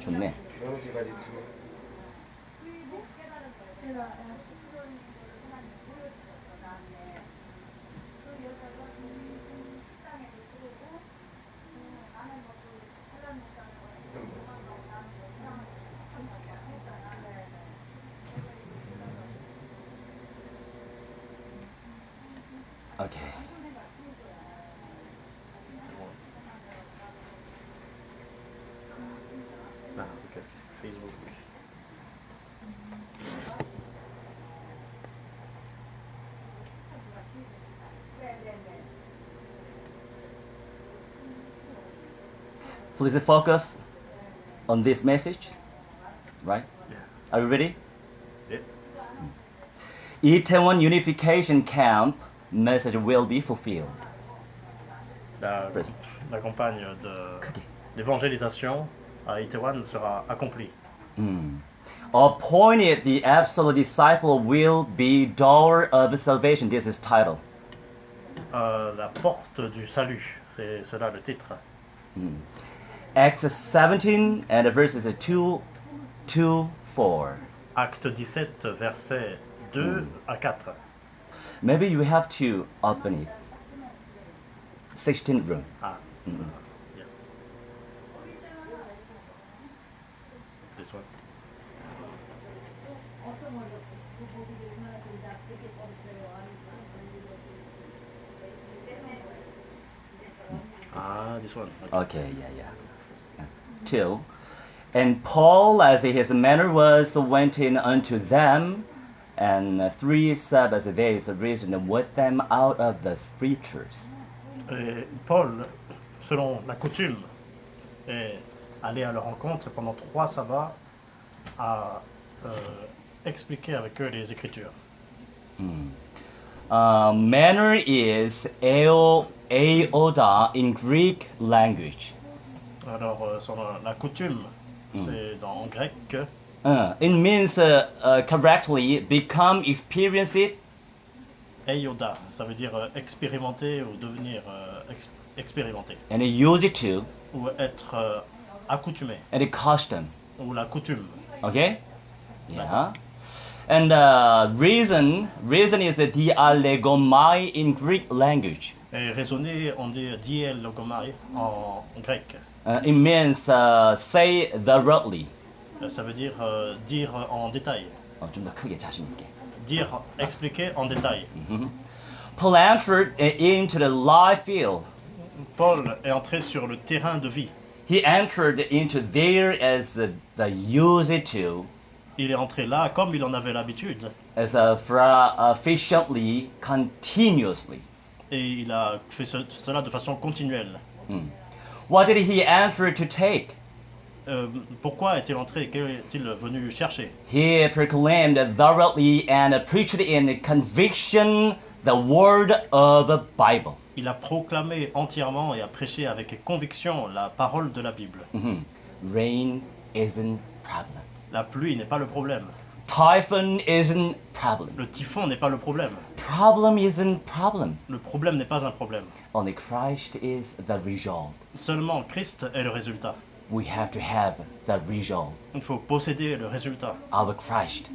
좋네. 오케이. please focus on this message, right? Yeah. Are you ready? Yeah. Hmm. Itaewon Unification Camp message will be fulfilled. La, la campagne de l'évangélisation à Itaewon sera accomplie. Mm. Appointed the absolute disciple will be door of salvation. This is title. Euh, la porte du salut, c'est cela le titre. Mm. Acts 17 and verses 2 to 4. Acte 17, versets 2 à 4. Maybe you have to open it. 16 room. Ah. Yeah. This one. Ah, this one. Okay. Okay, yeah, yeah. And Paul, as his manner was, went in unto them, and three Sabbath days reasoned with them out of the scriptures. Et Paul, selon la coutume, est allé à leur rencontre pendant trois sabbats à euh, expliquer avec eux les Écritures. Uh, manner is eo, aoda in Greek language. Alors, euh, la, coutume, c'est dans en grec, Uh, it means uh, uh, correctly become, experience it, eioda, ça veut dire euh, expérimenter ou devenir euh, ex- expérimenté, and use it to, ou être euh, accoutumé, and custom. ou la coutume. Okay? Yeah. And uh, reason, reason is the dialegomai in Greek language. Et raisonner, on dit diel logomai en grec. Uh, it means uh, say thoroughly. Euh, Ça veut dire euh, dire en détail, 어, 좀 더 크게 자신 있게. dire, expliquer en détail. Paul entered uh, into the life field. Paul est entré sur le terrain de vie. He entered into there as uh, the used to, Il est entré là comme il en avait l'habitude. as uh, fra- efficiently, continuously. Et il a fait ce- cela de façon continuelle. What did he enter to take? Euh, pourquoi est-il entré? Qu'est-il venu chercher? He proclaimed thoroughly and preached in conviction the word of the Bible. Il a proclamé entièrement et a prêché avec conviction la parole de la Bible. Rain isn't problem. La pluie n'est pas le problème. Typhoon isn't problem. Le typhon n'est pas le problème. Problem isn't problem. Le problème n'est pas un problème. Only Christ is the result. Seulement Christ est le résultat. We have to have the result Il faut posséder le résultat of Christ.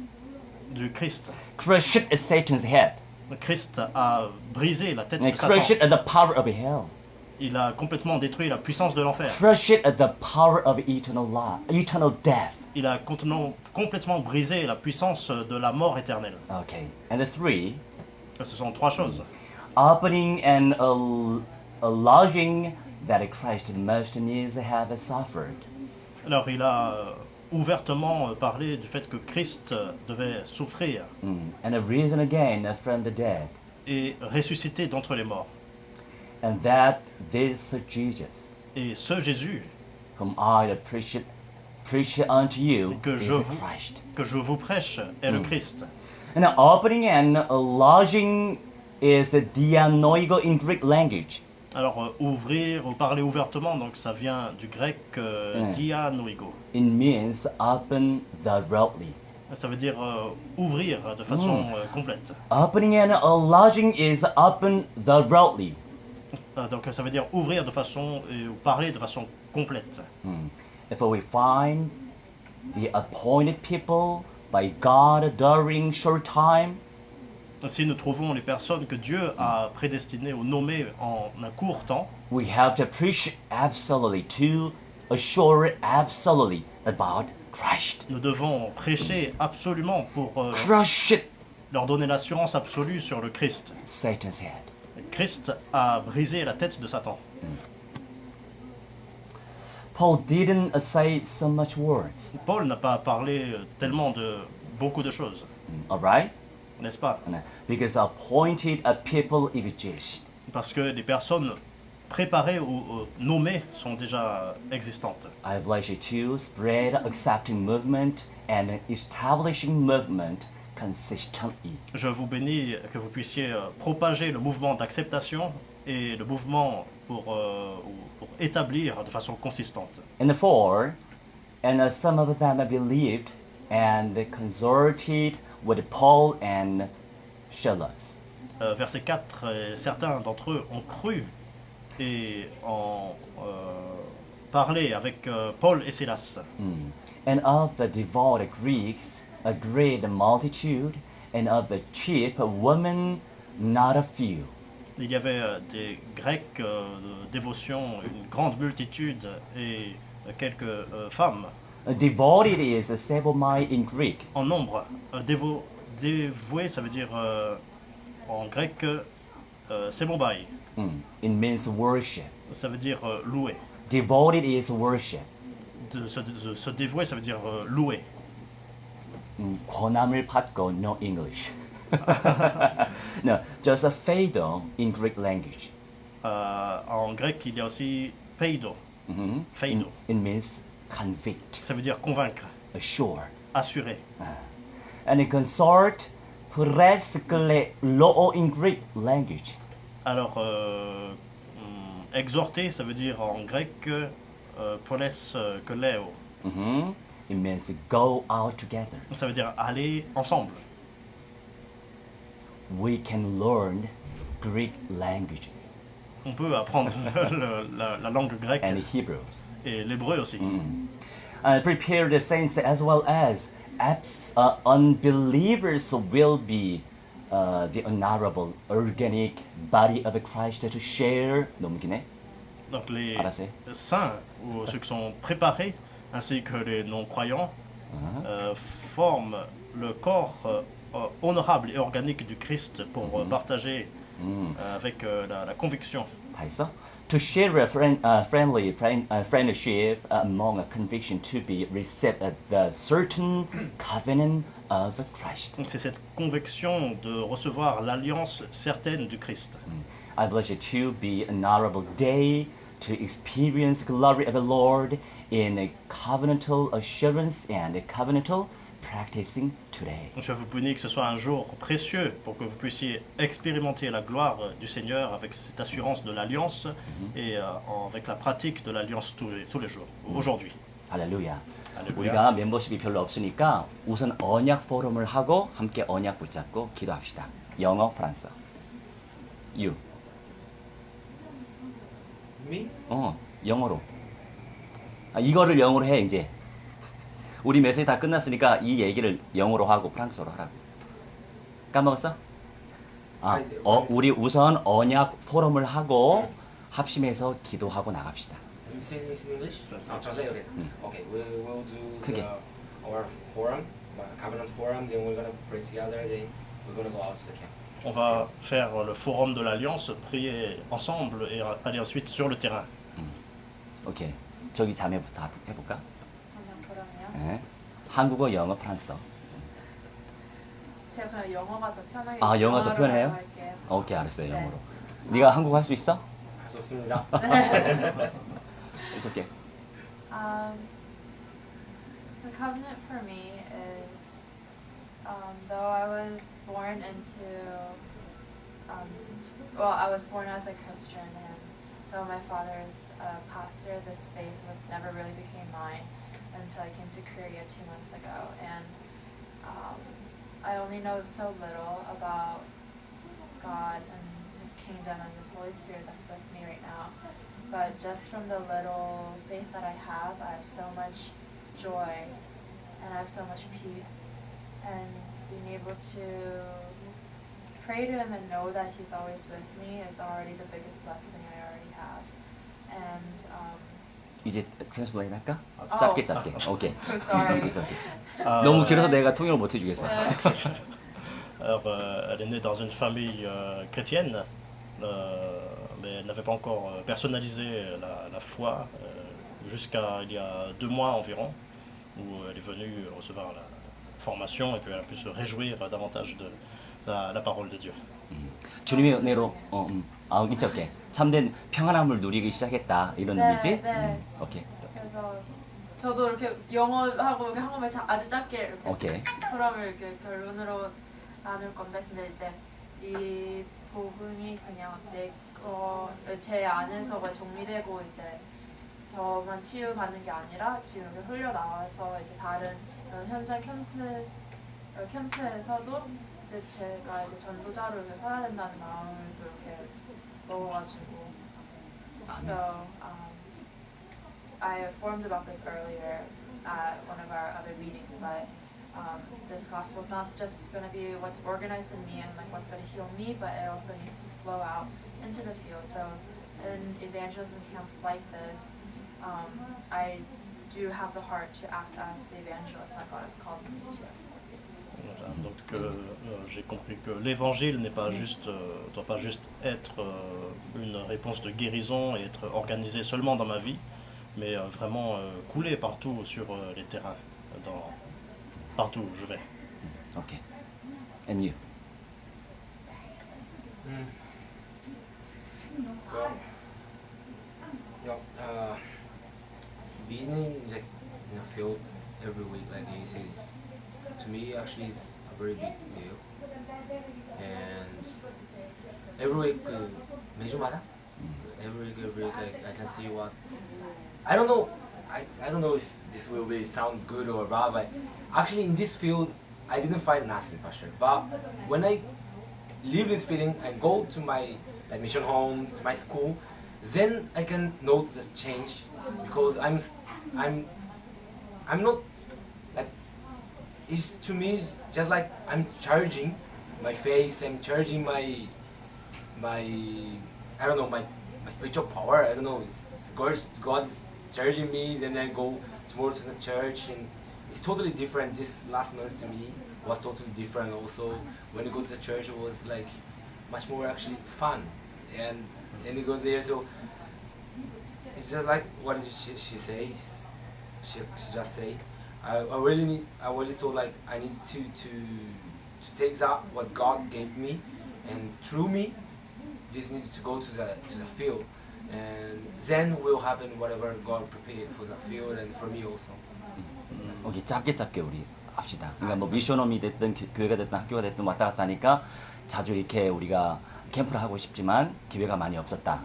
du Christ. Crushed Satan's head. Christ a brisé la tête And de crushed Satan. the power of hell. Il a complètement détruit la puissance de l'enfer. Crushed the power of eternal life, eternal death. Il a complètement brisé la puissance de la mort éternelle. Okay. And the three, Ce sont trois choses. opening and alleging that Christ must needs have suffered. Alors il a euh, ouvertement euh, parlé du fait que Christ euh, devait souffrir Mm. And risen again from the dead. et ressusciter d'entre les morts. And that this Jesus, Et ce Jésus whom I preach, preach unto you, que is je vous, Christ. que je vous prêche est le Christ. And opening and alleging is dianoigo in Greek language. Alors euh, ouvrir ou parler ouvertement, donc ça vient du grec euh, Mm. dianoigo. It means open thoroughly. Ça veut dire euh, ouvrir de façon euh, complète. Opening and alleging is open. Euh, donc ça veut dire ouvrir de façon et ou parler de façon complète. Mm. if we find the appointed people by God during short time, Si nous trouvons les personnes que Dieu a prédestinées ou nommées en un court temps, we have to preach absolutely to assure absolutely about Christ. nous devons prêcher absolument pour euh, Crush it, leur donner l'assurance absolue sur le Christ. Satan's head. Christ a brisé la tête de Satan. Paul didn't say so much words, Paul n'a pas parlé euh, tellement de beaucoup de choses, all right? n'est-ce pas? Because appointed a people exist. Parce que des personnes préparées ou ou nommées sont déjà existantes. I bless you to spread accepting movement and establishing movement consistently. Je vous bénis que vous puissiez euh, propager le mouvement d'acceptation et le mouvement pour, euh, ou- pour établir de façon consistante. And four, and uh, some of them believed and consorted with Paul and Silas. Euh, verset 4, euh, certains d'entre eux ont cru et ont parlé avec Paul et Silas. Mm. And of the devout Greeks, a great multitude, and of the chief women, not a few. Il y avait euh, des Grecs euh, de dévotion, une grande multitude et euh, quelques euh, femmes devoted is a sebomai in Greek. en nombre. Euh, dévo- dévoué, ça veut dire euh, en grec euh, sebombai. Mm. It means worship. Ça veut dire euh, louer. Devoted is worship. De se, de se dévouer, ça veut dire euh, louer. 음, 권함을 받고 no English. no, just a fado in Greek language. Euh, en grec, il y a aussi peido. Mhm. Fado. It, it means convict, Ça veut dire convaincre, assure. assurer. And it consort presque lo in Greek language. Alors, euh, hum, exhorter, ça veut dire en grec euh, poles euh, que leo. Mhm. It means go out together. Ça veut dire aller ensemble. We can learn Greek languages On peut apprendre le- la, la langue grecque and Hebrews. et l'hébreu aussi. Mm. Uh, prepare the saints as well as abs- uh, unbelievers will be uh, the honorable organic body of Christ to share. 너무 기네. Donc les 알았어요. saints ou ceux qui sont préparés, ainsi que les non-croyants, mhm. euh, forment le corps euh, honorable et organique du Christ pour euh, mhm. partager mhm. Euh, avec la, la, conviction. Ah, to share a friend, uh, friendly friend, uh, friendship among a conviction to be received at the certain covenant of Christ. C'est cette conviction de recevoir l'alliance certaine du Christ. Mm. I believe it to be an honorable day to experience glory of the Lord in a covenantal assurance and a covenantal practicing today. Donc je vous bénis que ce soit un jour précieux pour que vous puissiez expérimenter la gloire euh, du Seigneur avec cette assurance de l'alliance et euh, en- avec la pratique de l'alliance tous les, tous les jours, aujourd'hui. 할렐루야. 할렐루야. 우리가 멤버십이 별로 없으니까 우선 언약 포럼을 하고 함께 언약 붙잡고 기도합시다. 영어, 프랑스. You. Me? 어, 영어로. 아, 이거를 영어로 해 이제. 우리 메시지 다 끝났으니까 이 얘기를 영어로 하고 프랑스어로 하라고. 까먹었어? 아, 어, 우리 우선 언약 포럼을 하고 합심해서 기도하고 나갑시다. You say this in English? It. Mm. Okay, we will do the, our forum, uh, covenant forum. Then we're gonna pray together. Then we're gonna go out to the camp. On va faire le forum de l'alliance, prier ensemble et aller ensuite sur le terrain. 오케이. 저기 자매부터 하- 해볼까? 그냥 그러면 예. 한국어, 영어, 프랑스어. 제가 그냥 영어가 더 편하게 아, 영어가 더 영어로 편해요? 할게요. 오케이, 알았어요. 네. 영어로. 네가 한국어 할 수 있어? 좋습니다. It's okay. Um, the covenant for me is, um, though I was born into, um, well, I was born as a Christian, and though my father is a pastor, this faith was never really became mine until I came to Korea two months ago, and um, I only know so little about God and His kingdom and His Holy Spirit that's with me right now. but just from the little faith that I have, I have so much joy and I have so much peace. And being able to pray to Him and know that He's always with me is already the biggest blessing I already have. And um, 이제 트랜스플레인 할까? 어. 짧게 짧게. 오케이. so sorry. It's okay. Ah, 너무 길어서 내가 통역을 못 해주겠어. Uh, Alors, euh, elle est née dans une famille euh, chrétienne, euh, mais elle n'avait pas encore euh, personnalisé la, la foi euh, jusqu'à il y a deux mois environ, où elle est venue recevoir la formation et puis elle a pu se réjouir davantage de la, la parole de Dieu. 주님의 은혜로 어, 음. 아, it's okay. 참된 평안함을 누리기 시작했다 이런 네, 의미지? 네. 음, 오케이. 그래서 저도 이렇게 영어하고 이렇게 한국말 자- 아주 짧게 이렇게 오케이. 프롬을 이렇게 결론으로 나눌 건데 근데 이제 이 복음이 그냥 내거제 안에서가 정리되고 이제 저만 치유받는 게 아니라 지금 이렇게 흘려 나와서 이제 다른 이런 현장 캠프 어, 캠프에서도 이제 제가 이제 전도자로 이렇게 서야 된다는 마음을 또 이렇게 먹어가지고 아멘. So um, I informed about this earlier at one of our other meetings, but um, this gospel is not just going to be what's organized in me and like what's going to heal me, but it also needs to flow out into the field. So in evangelism camps like this, um, I do have the heart to act as the evangelist that God has called me to. Donc euh, euh, j'ai compris que l'évangile n'est pas juste, euh, doit pas juste être une réponse de guérison et être organisé seulement dans ma vie, mais vraiment couler partout sur les terrains, dans, partout où je vais. Ok. And hmm. uh, being in the field every week like this is to me, actually is a very big deal. And every week, uh, 매주마다, every week, every week, I, I can see what. I don't know. I, I don't know if this will be sound good or bad, but actually in this field, I didn't find nothing, Pastor. But when I live this feeling and go to my like mission home, to my school, then I can notice the change because I'm s- I'm I'm not like it's to me just like I'm charging my face, I'm charging my my I don't know my my spiritual power. I don't know. It's, it's God, God's charging me. Then I go tomorrow to the church, and it's totally different. This last month to me was totally different. Also, when you go to the church, it was like much more actually fun, and and you go there. So it's just like what she, she says. She, she just say, I, I really need. I really thought like I need to to to take that what God gave me, and through me, this needs to go to the to the field, and then will happen whatever God prepared for the field and for me also. 오케이. 짧게 짧게 우리 합시다. 그러니까 뭐 미션홈이 됐든 교- 교회가 됐든 학교가 됐든 왔다 갔다 하니까 자주 이렇게 우리가 캠프를 하고 싶지만 기회가 많이 없었다.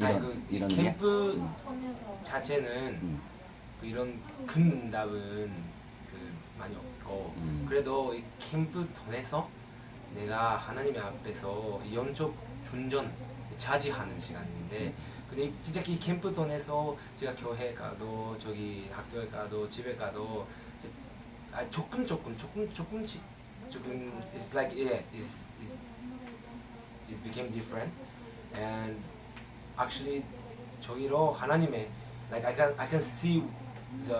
아니 이런 그 이런 캠프 음. 자체는 음. 그 이런 큰 응답은 그 많이 없고 음. 그래도 이 캠프 통해서 내가 하나님의 앞에서 영적 존전 차지하는 시간인데 근데 진짜 이 캠프 통해서 제가 교회 가도 저기 학교에 가도 집에 가도 아 조금 조금 조금 조금씩 조금 it's like yeah it's it's, it's became different and actually 저기로 하나님의 like I can I can see the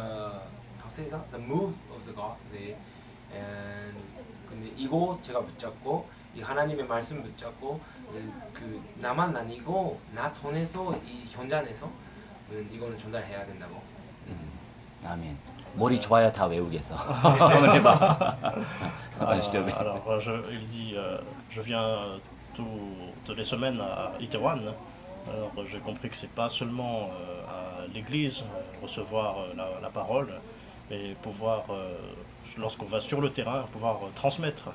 how say that the move of the God the and 근데 이거 제가 붙잡고 이 하나님의 말씀 붙잡고 이- 그 나만 아니고 나 통해서 이 현장에서 음, 이거는 전달해야 된다고. 음. 아멘. 머리 좋아야 다 외우겠어. 한번 해봐. Euh, alors, euh, je, il dit, euh, je viens tout- toutes les semaines à Itaewon. Alors, euh, j'ai compris que c'est pas seulement euh, l'église euh, recevoir euh, la, la parole, mais pouvoir, euh, lorsqu'on va sur le terrain, pouvoir euh, transmettre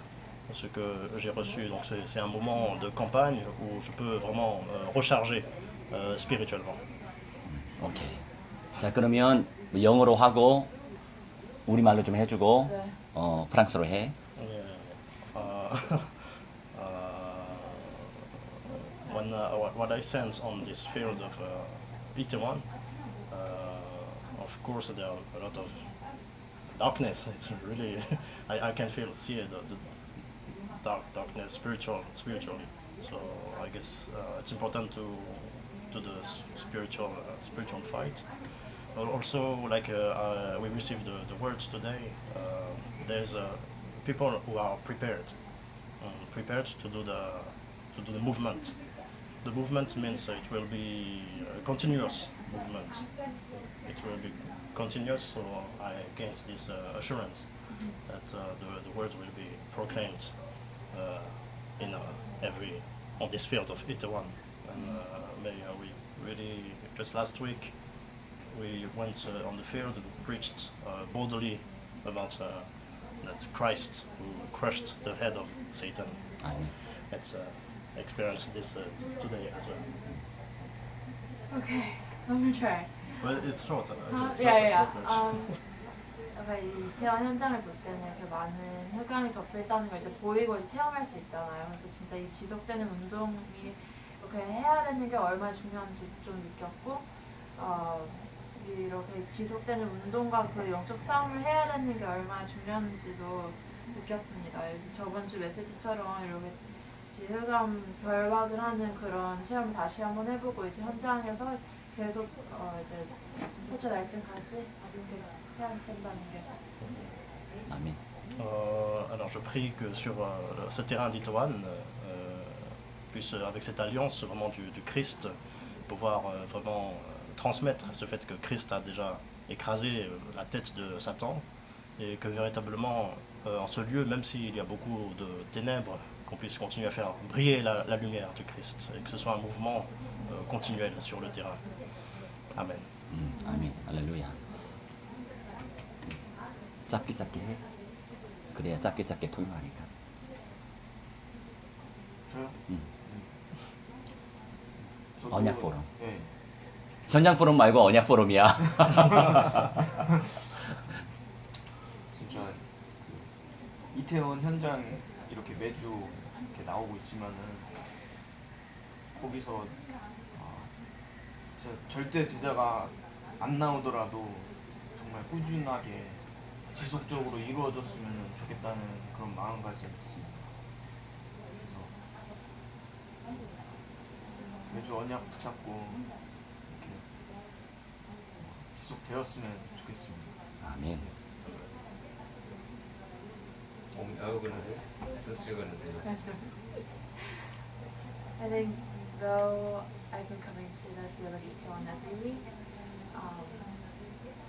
ce que j'ai reçu. Donc, c'est c'est un moment de campagne où je peux vraiment euh, recharger euh, spirituellement. 오케이. 자 그러면 뭐 영어로 하고 우리 말로 좀 해주고 네. 어 프랑스로 해. Uh, uh, when uh, what, what I sense on this field of uh, Itaewon. Uh, of course, there are a lot of darkness. It's really I, I can feel see the, the dark darkness spiritual spiritually. So I guess uh, it's important to to the spiritual uh, spiritual fight. But also, like uh, uh, we received the, the words today, uh, there's uh, people who are prepared, um, prepared to do the to do the movement. The movement means it will be a continuous movement. It will be continuous, so I gain this uh, assurance that uh, the, the words will be proclaimed uh, in uh, every on this field of Itaewon. And uh, may, uh, we really just last week we went uh, on the field and preached uh, boldly about uh, that Christ who crushed the head of Satan. 아멘. Let's uh, experience this uh, today as well. Okay, I'm gonna try. But it's short. Uh, 아, that much. 음, 약간 이 태안 현장을 볼 때는 이렇게 많은 흑암이 덮여 있다는 걸 이제 보이고 이제 체험할 수 있잖아요. 그래서 진짜 이 지속되는 운동이 이렇게 해야 되는 게 얼마나 중요한지 좀 느꼈고, 어, 이렇게 지속되는 운동과 그 영적 싸움을 해야 되는 게 얼마나 중요한지도 느꼈습니다. 그래서 저번 주 메시지처럼 이렇게 이제 흑암 결박을 하는 그런 체험을 다시 한번 해보고 이제 현장에서 계속 어 이제 호주 날 때까지 이렇게 해야 된다는 게 아멘. Euh, alors je prie que sur euh, le- ce terrain d'Itoan, euh, puisse euh, avec cette alliance vraiment du, du Christ, pouvoir euh, vraiment euh, transmettre ce fait que Christ a déjà écrasé euh, la tête de Satan et que véritablement euh, en ce lieu, même s'il y a beaucoup de ténèbres, qu'on puisse continuer à faire briller la, la lumière du Christ et que ce soit un mouvement euh, continuel sur le terrain. Amen. 음, 아멘. 할렐루야. 짧게 짧게 해. 그래야 짧게 짧게 통용하니까. 저요? 음. 저도- 언약 포럼. 네. 현장 포럼 말고 언약 포럼이야. 진짜 그 이태원 현장 이렇게 매주 이렇게 나오고 있지만은 거기서 아, 진짜 절대 제자가 안 나오더라도 정말 꾸준하게 지속적으로 이루어졌으면 좋겠다는 그런 마음가짐이 있습니다. 그래서 매주 언약 붙잡고 이렇게 지속되었으면 좋겠습니다. 아멘. 어, 어, 그러세요? 그러세요? I think though I've been coming to the field of Itaewon every week, um,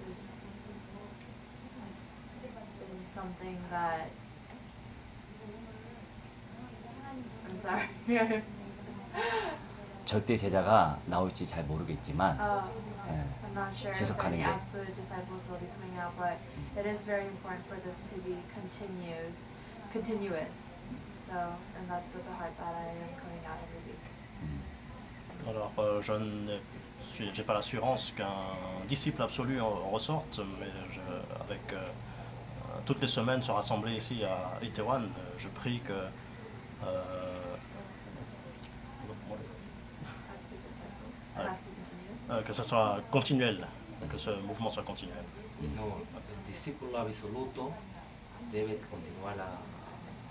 this has been something that I'm sorry. 절대 제자가 나올지 잘 모르겠지만 uh, 예, I'm not sure if 지속하는 any 게 absolute disciples will be coming out, but it is very important for this to be continuous, continuous. So, and that's with the heart that I am coming out every week. 음, Alors, euh, je n'ai pas l'assurance qu'un disciple absolu en ressorte, mais je- avec euh, toutes les semaines se rassembler ici à Itaewon, je prie que euh, euh, que ce soit continuel, que ce mouvement soit continuel. No, el discípulo absoluto debe continuar a,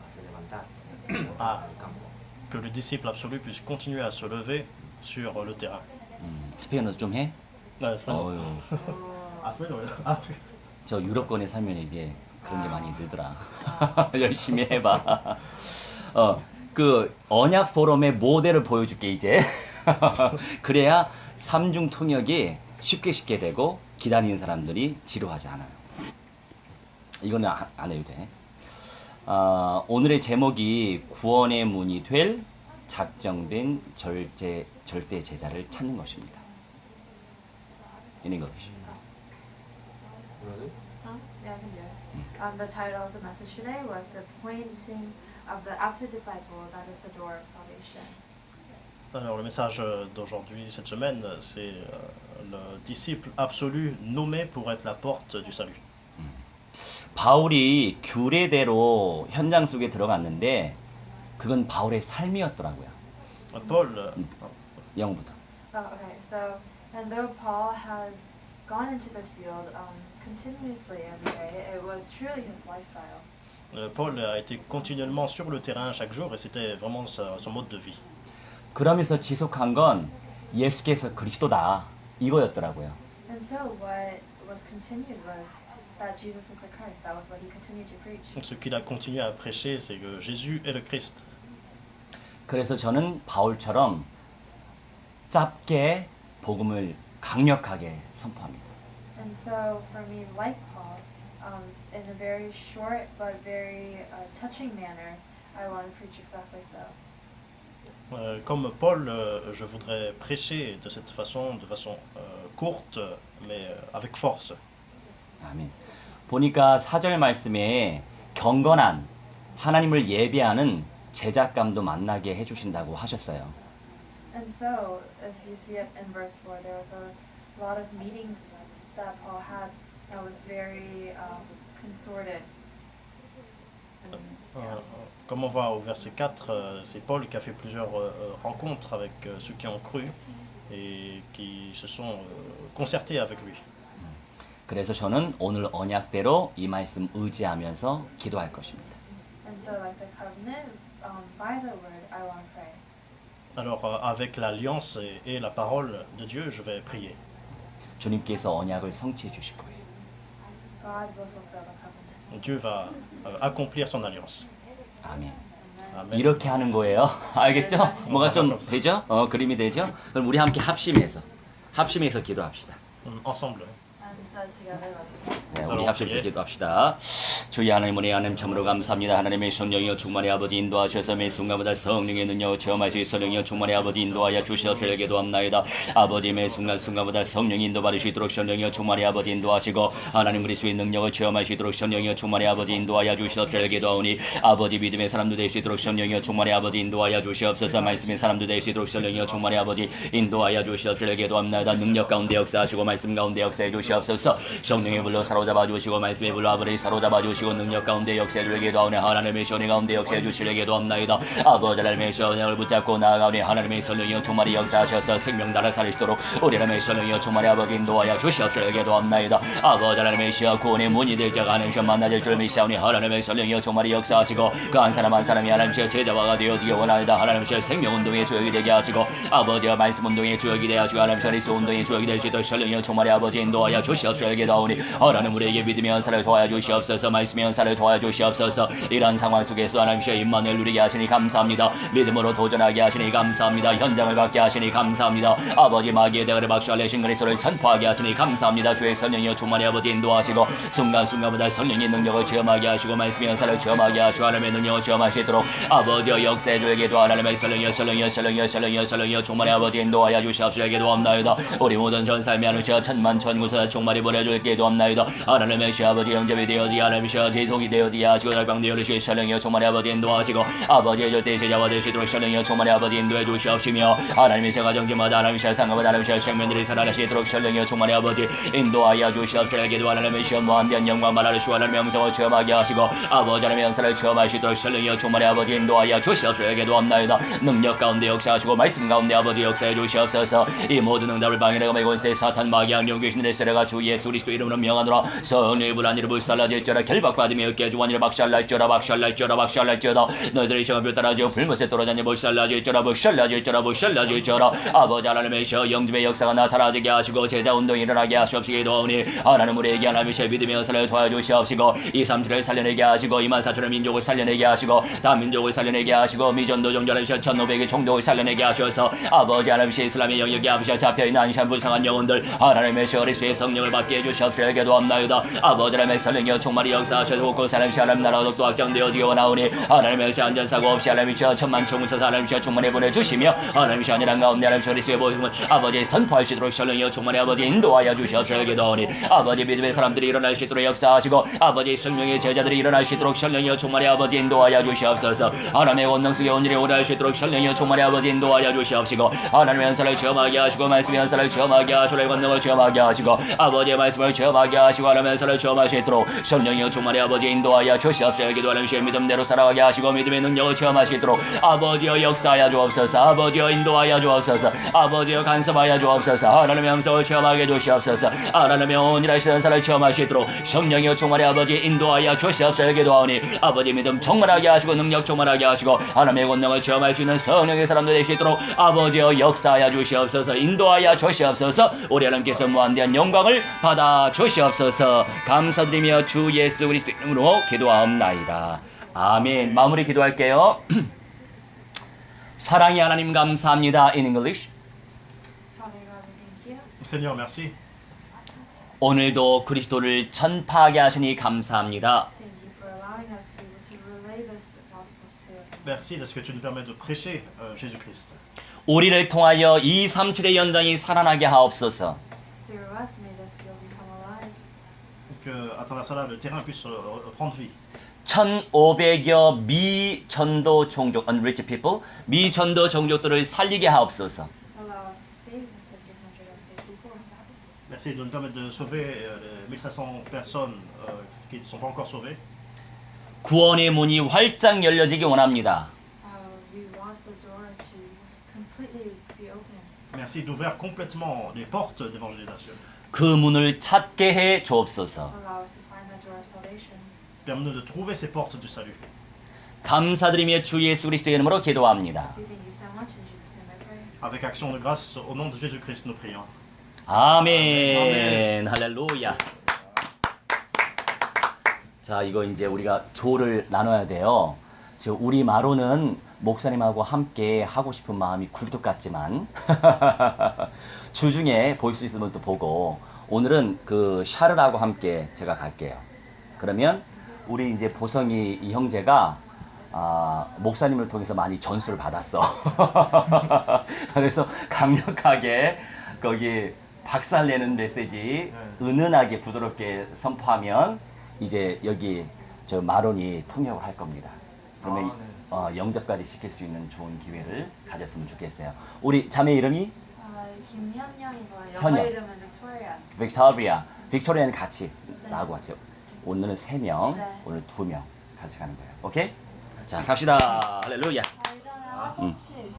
a se levantar Ah. Que le disciple absolu puisse continuer à se lever terrain. 음, 스페인어 좀 해? Pas- 어유, Ah, c'est pas- ah, 저 유럽권에 살면 이게 그런 게 많이 늘더라. 열심히 해봐. 어, 그 언약 포럼의 모델을 보여줄게 이제. 그래야 삼중 통역이 쉽게 쉽게 되고 기다리는 사람들이 지루하지 않아요. 이거는 아- 안 해도 돼. 어, 오늘의 제목이 구원의 문이 될 작정된 절제, 절대 제자를 찾는 것입니다. English. 그러세요? Huh? Yeah, I can do it. Um, the title of the message today was The Pointing of the Absolute Disciple, that is the door of salvation. Alors le message euh, d'aujourd'hui, cette semaine, c'est euh, le disciple absolu nommé pour être la porte du salut. 바울이 규례대로 현장 속에 들어갔는데 그건 바울의 삶이었더라고요. Euh, Paul, euh, 영부터. Oh, okay, so And though Paul has gone into the field um, continuously every day, it was truly his lifestyle. Euh, Paul a été continuellement sur le terrain chaque jour et c'était vraiment sa- son mode de vie. 그러면서 지속한 건 예수께서 그리스도다 이거였더라고요. And so what was continued was that Jesus is the Christ. That was what he continued to preach. Donc ce qu'il a continué à prêcher, c'est que Jésus est le Christ. 그래서 저는 바울처럼 짧게 복음을 강력하게 선포합니다. And so for me, like Paul, um, in a very short but very uh, touching manner, I want to preach exactly so. Euh, comme Paul, euh, je voudrais prêcher de cette façon, de façon euh, courte, mais euh, avec force. 아멘. 보니까 사절 말씀에 경건한 하나님을 예배하는 제작감도 만나게 해주신다고 하셨어요. And so, if you see it in verse 4, there was a lot of meetings that Paul had that was very um, consorted. And, Euh, yeah. comme on voit au verset 4, euh, c'est Paul qui a fait plusieurs euh, euh, rencontres avec euh, ceux qui ont cru et qui se sont euh, concertés avec lui. 그래서 저는 오늘 언약대로 이 말씀 의지하면서 기도할 것입니다. And so, like the covenant, um, by the word, I want to pray. Alors euh, avec l'alliance et, et la parole de Dieu, je vais prier. 주님께서 언약을 성취해 주실 거예요. God will fulfill the covenant. Dieu va euh, accomplir son alliance. 아멘. Amen. Amen. 이렇게 하는 거예요. 알겠죠? 뭐가 좀 되죠? 어, 그림이 되죠? 그럼 우리 함께 합심해서 합심해서 기도합시다. Mm, Ensemble. 네, 우리 합심해서 기도합시다. 주의 하나님 은혜 하나님 참으로 감사합니다. 하나님의 성령이여 충만의 아버지 인도하셔서 매 순간마다 성령의 능력을 체험하시 성령이여 충만의 아버지 인도하여 주시옵소서 기도합나이다. 아버지 매 순간 순간마다 성령이 인도받을 수 있도록 성령이여 충만의 아버지 인도하시고 하나님 그리스도의 능력을 체험하시도록 성령이여 충만의 아버지 인도하여 주시옵소서 기도하오니 아버지 믿음의 사람도 될 수 있도록 성령이여 충만의 아버지 인도하여 주시옵소서 말씀의 사람도 될 수 있도록 성령이여 충만의 아버지 인도하여 주시옵소서 기도합나이다. 능력 가운데 역사하시고 말씀 가운데 역사해 주시옵소서 성령의 불로 사로잡아 주시고 말씀의 불로 아버지 사로잡아 주시고 능력 가운데 역사해 주게 도하오니 하나님의 시원의 가운데 역사해 주시려게 도합나이다. 아버지 하나님의 시원을 붙잡고 나아가오니 하나님의 성령이여 충만히 역사하셔서 생명 나라 살리시도록 우리 하나님의 성령이여 충만히 아버지 인도하여 주시옵소서 도합나이다. 아버지 하나님의 시와 구원의 문이 될 자가 하나님 만나질 줄 믿사오니 하나님의 성령이여 충만히 역사하시고 그 한 사람 한 사람이 하나님 시와 제자화가 되어지기 원하이다. 하나님 시와 생명운동의 주역이 되게 하시고 아버지와 말씀 운동의 주역이 되게 하시고 하나님 시와 그리스도 운동의 주역이 될 수 있도록 성령이여 충만히 아버지 인도하여 주시옵 소서 기도하오니 하나님 우리에게 믿음의 연사를 도와여 주시옵소서 말씀의 연사를 도와여 주시옵소서. 이러한 상황 속에서 하나님 시의 임만을 누리게 하시니 감사합니다. 믿음으로 도전하게 하시니 감사합니다. 현장을 받게 하시니 감사합니다. 아버지 마귀의 대가를 박수할 신그리스도를 선포하게 하시니 감사합니다. 주의 성령이여 충만히 아버지 인도하시고 순간순간마다 성령의 능력을 체험하게 하시고 말씀의 연사를 체험하게 하시고 하나님의 능력을 체험하시도록 아버지여 역사해 주에게도 하나님의 성령이여 성령이여 성령이여 성령이여 성령이여 충만히 아버지 인도하여 주시옵소서 에게도 없나이다. 우리 모든 전 삶의 하나님시여 천만 천구사 충만히 보내줄게도 없나이다. 하나님의 시 아버지 영접이 되어지 하나님의 시아 지속이 되어지 하시고 날방 되어주시 성령이여 충만히 아버지 인도하시고 아버지의 절대 제자와 되시도록 성령이여 충만히 아버지 인도해 주시옵시며 하나님의 세가 정지마다 하나님의 시아 상가마다 하나님의 시아 생명들이 살아나시도록 성령이여 충만히 아버지 인도하여 주시옵소서에게도 하나님의 시아 무한대한 영광 말하를 주 하나님의 음성을 체험하게 하시고 아버지 하나님의 연사를 체험하시도록 성령이여 충만히 아버지 인도하여 주시옵소서에게도 없나이다. 능력 가운데 역사하시고 말씀 가운데 아버지 역사해 주시옵소서. 이 모든 응답을 방해하고 있을 사탄 마귀한 용귀신의 세례가 주 예수 그리스도 이름으로 명하노라. 성령의 불안이를 불살라질지어라 결박받으며 어깨 주원이를 박살날지어라 박살날지어라 박살날지어다. 너희들의 시험을 따라지어 불못에 떨어졌니 불살라질지어라 불살라질지어라 불살라질지어라 아버지 하나님의 시 영집의 역사가 나타나게 하시고 제자 운동이 일어나게 하시옵시기도하오니 하나님 우리에게 하나님의 시 믿음의 연사를 도와주시옵시고 이 삼주를 살려내게 하시고 이만 사천의 민족을 살려내게 하시고 다 민족을 살려내게 하시고 미전도 종전의 시 천오백의 총독을 살려내게 하셔서 아버지 하나님의 시 이슬람의 영역에 아버지 잡혀있는 안시한 불쌍한 영혼들 하나님의 시 어리수의 성령을 받게 해주시옵소서에게도 없나이다. 아버지 하나님의 성령이여 충만히 역사하셔서 그 사람이 하나님 나라 독도 확정되어지기 원하오니 하나님의 시 안전사고 없이 하나님의 시 천만 총무서 하나님의 시 충만히 보내주시며 하나님의 시 안일한 가운데 하나님의 시 어리수의 보증을 아버지 선포하시도록 성령이여 충만히 아버지 인도하여 주시옵소서에게도 오니 아버지 믿음의 사람들이 일어날 수 있도록 역사하시고 아버지 성령의 제자들이 일어날 수 있도록 성령이여 충만히 아버지 인도하여 주시옵소서. 하나님의 원능 속에 온일이 오갈 수 있도록 성령이여 충만히 아버지 인도하여 주시옵시고 하나님의 연사를 체험하게 하시고 말씀의 연사를 체험하게 하시고 권능을 체험하게 하시고 아버지 의 말씀을 체험하게 하시고 하나님의 살을 체험할 수 있도록 성령이여 충만히 아버지 인도하여 주시옵소서. 기도하는 주의 믿음대로 살아가게 하시고 믿음의 능력을 체험할 수 있도록 아버지여 역사하여 주옵소서. 아버지여 인도하여 주옵소서. 아버지여 간섭하여 주옵소서. 하나님의 음성을 체험하게 주시옵소서. 하나님의 온일하시는 살을 체험할 수 있도록 성령이여 충만히 아버지 인도하여 주시옵소서. 기도하오니 아버지 믿음 충만하게 하시고 능력 충만하게 하시고 하나님의 권능을 체험할 수 있는 성령의 사람들 될수 있도록 아버지여 역사하여 주시옵소서. 인도하여 주시옵소서. 우리 하나님께서 무한대한 영광을 받아 주시옵소서 감사드리며 주 예수 그리스도 이름으로 기도하옵나이다 아멘 마무리 기도할게요 사랑의 하나님 감사합니다 in English. Seigneur, merci. 오늘도 그리스도를 전파하게 하시니 감사합니다 Merci de ce que tu nous permets de prêcher euh, Jésus-Christ. 우리를 통하여 이 삼칠의 연장이 살아나게 하옵소서 through us. May this field become alive. Que à travers cela, le terrain puisse euh, prendre vie. 1500여 미 전도 종족 unreached people 미 전도 종족들을 살리게 하옵소서 Allow us to save the 1500 unsaved people. Merci de nous permettre de sauver euh, les 1500 personnes euh, qui ne sont pas encore sauvées. 구원의 문이 활짝 열려지기 원합니다. Uh, we want the Zora to completely be open. Merci d'ouvrir complètement les portes d'évangélisation. 그 문을 찾게 해 주옵소서. Allow us to find that door of salvation. Permets-nous de trouver ces portes du salut. 감사드리며 주 예수 그리스도의 이름으로 기도합니다. We thank you so much. In Jesus' name I pray. Avec action de grâce, au nom de Jésus-Christ, nous prions. 아멘. 할렐루야. 자, 이거 이제 우리가 조를 나눠야 돼요. 저 우리 마로는 목사님하고 함께 하고 싶은 마음이 굴뚝 같지만 주중에 볼 수 있으면 또 보고 오늘은 그 샤르라고 함께 제가 갈게요. 그러면 우리 이제 보성이 이 형제가 아, 목사님을 통해서 많이 전수를 받았어. 그래서 강력하게 거기 박살내는 메시지 은은하게 부드럽게 선포하면 이제 여기 저 마론이 통역을 할 겁니다. 그러면 아, 네. 어, 영접까지 시킬 수 있는 좋은 기회를 가졌으면 좋겠어요. 우리 자매 이름이 Uh, 김현영이고 영어 현영. 이름은 Victoria. 빅토리아. 빅토리아는 같이 나하고 같이. 오늘은 세 명, 네. 오늘 두 명 같이 가는 거예요. 오케이? 자 갑시다. 할렐루야. 알잖아요. 음. 혹시